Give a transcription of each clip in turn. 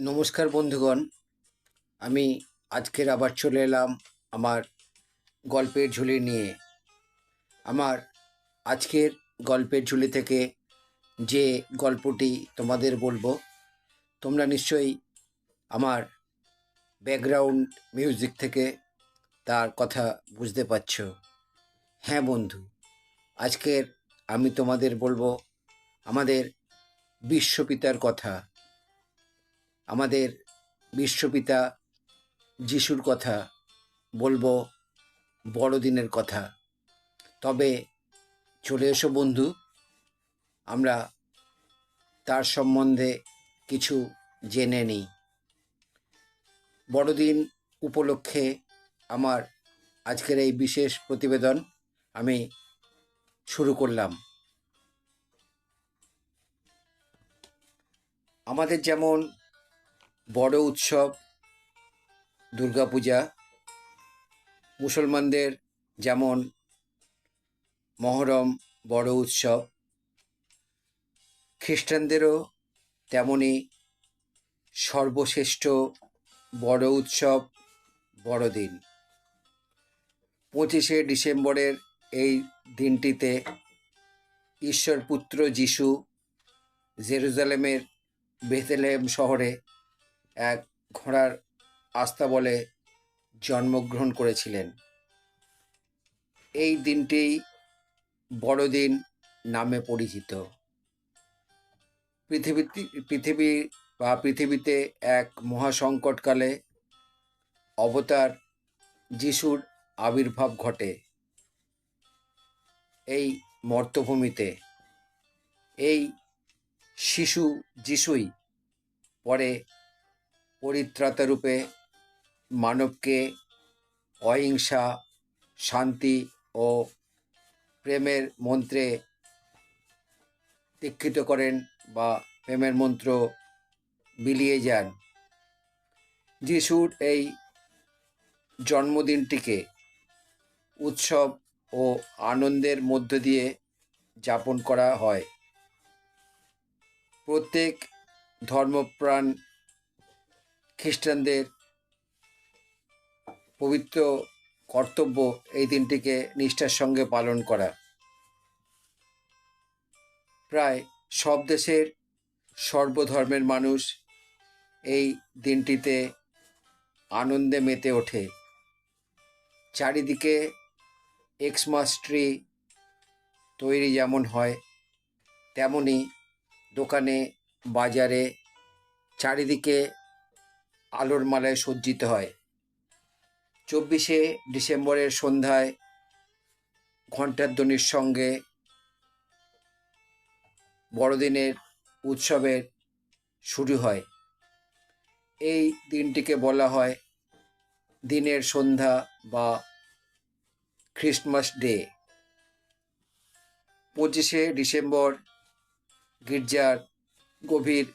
নমস্কার বন্ধুগণ। আমি আজকের আবার চলে এলাম আমার গল্পের ঝুলি নিয়ে। আমার আজকের গল্পের ঝুলি থেকে যে গল্পটি তোমাদের বলব, তোমরা নিশ্চয়ই আমার ব্যাকগ্রাউন্ড মিউজিক থেকে তার কথা বুঝতে পারছ। হ্যাঁ বন্ধু, আজকের আমি তোমাদের বলব আমাদের বিশ্বপিতার কথা। আমাদের বিশ্বপিতা যিশুর কথা বলব, বড়দিনের কথা। তবে চলে এসো বন্ধু, আমরা তার সম্বন্ধে কিছু জেনে নিই। বড়দিন উপলক্ষে আমার আজকের এই বিশেষ প্রতিবেদন আমি শুরু করলাম। আমাদের যেমন বড় উৎসব, দুর্গাপূজা, মুসলমানদের যেমন মহরম, বড় উৎসব, খ্রিস্টানদেরও তেমনি সর্বশ্রেষ্ঠ বড় উৎসব, বড়দিন। পঁচিশে ডিসেম্বরের এই দিনটিতে ঈশ্বরপুত্র যিশু জেরুজালেমের বেথেলেহেম শহরে এক ঘোড়ার আস্থা বলে জন্মগ্রহণ করেছিলেন। এই দিনটি বড়দিন নামে পরিচিত। পৃথিবী পৃথিবী বা পৃথিবীতে এক মহাসংকটকালে অবতার যিশুর আবির্ভাব ঘটে। এই মর্তভূমিতে এই শিশু যিশুই পরে পরিত্রাতা রূপে মানবকে অহিংসা, শান্তি ও প্রেমের মন্ত্রে দীক্ষিত করেন বা প্রেমের মন্ত্র বিলিয়ে যান। যিশুর এই জন্মদিনটিকে উৎসব ও আনন্দের মধ্য দিয়ে যাপন করা হয়। প্রত্যেক ধর্মপ্রাণ খ্রিস্টানদের পবিত্র কর্তব্য এই দিনটিকে নিষ্ঠার সঙ্গে পালন করা। প্রায় সব দেশের সর্বধর্মের মানুষ এই দিনটিতে আনন্দে মেতে ওঠে। চারিদিকে এক্সমাস ট্রি তৈরি যেমন হয়, তেমনি দোকানে, বাজারে চারিদিকে আলোর মালায় সজ্জিত হয়। চব্বিশে ডিসেম্বরের সন্ধ্যায় ঘণ্টার ধ্বনির সঙ্গে বড়দিনের উৎসবের শুরু হয়। এই দিনটিকে বলা হয় দিনের সন্ধ্যা বা ক্রিসমাস ডে। পঁচিশে ডিসেম্বর গির্জার গভীর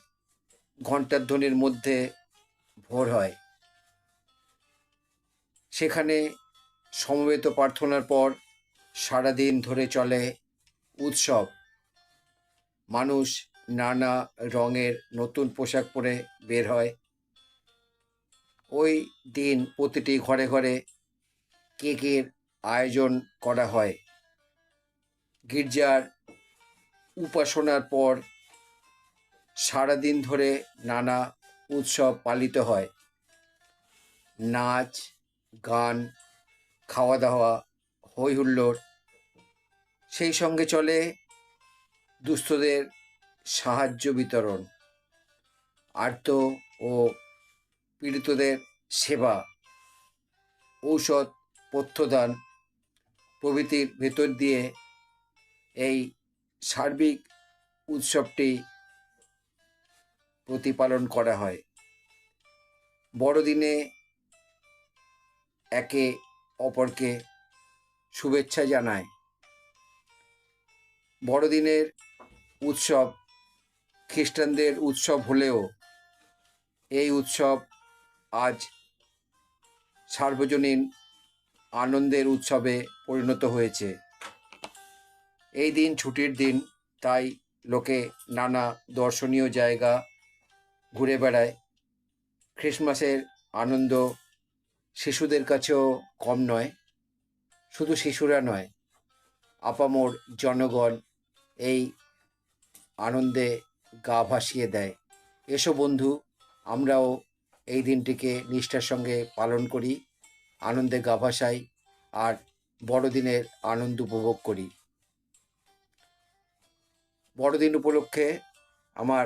ঘণ্টার ধ্বনির মধ্যে ভোর হয়। সেখানে সমবেত প্রার্থনার পর সারাদিন ধরে চলে উৎসব। মানুষ নানা রঙের নতুন পোশাক পরে বের হয়। ওই দিন প্রতিটি ঘরে ঘরে কেকের আয়োজন করা হয়। গির্জার উপাসনার পর সারাদিন ধরে নানা উৎসব পালিত হয়। নাচ, গান খাওয়া দাওয়া হই হুল্লোড় সেই সঙ্গে চলে দুস্থদের সাহায্য বিতরণ, আর্ত ও পীড়িতদের সেবা, ঔষধ পথ্যদান প্রভৃতির ভেতর দিয়ে এই সার্বিক উৎসবটি প্রতিপালন করা হয়। বড়দিনে একে অপরকে শুভেচ্ছা জানায়। বড়দিনের উৎসব খ্রিস্টানদের উৎসব হলেও এই উৎসব আজ সার্বজনীন আনন্দের উৎসবে পরিণত হয়েছে। এই দিন ছুটির দিন, তাই লোকে নানা দর্শনীয় জায়গা ঘুরে বেড়ায়। খ্রিসমাসের আনন্দ শিশুদের কাছেও কম নয়, শুধু শিশুরা নয়, আপামোর জনগণ এই আনন্দে গা ভাসিয়ে দেয়। এসো বন্ধু, আমরাও এই দিনটিকে নিষ্ঠার সঙ্গে পালন করি, আনন্দে গা ভাসাই আর বড়দিনের আনন্দ উপভোগ করি। বড়দিন উপলক্ষে আমার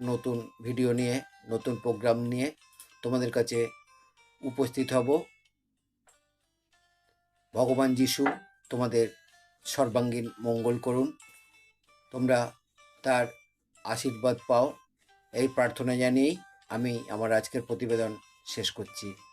নতুন ভিডিও নিয়ে, নতুন প্রোগ্রাম নিয়ে তোমাদের কাছে উপস্থিত হব। ভগবান যিশু তোমাদের সর্বাঙ্গীন মঙ্গল করুন। তোমরা তার আশীর্বাদ পাও। এই প্রার্থনা জানিয়েই আমি আমার আজকের প্রতিবেদন শেষ করছি।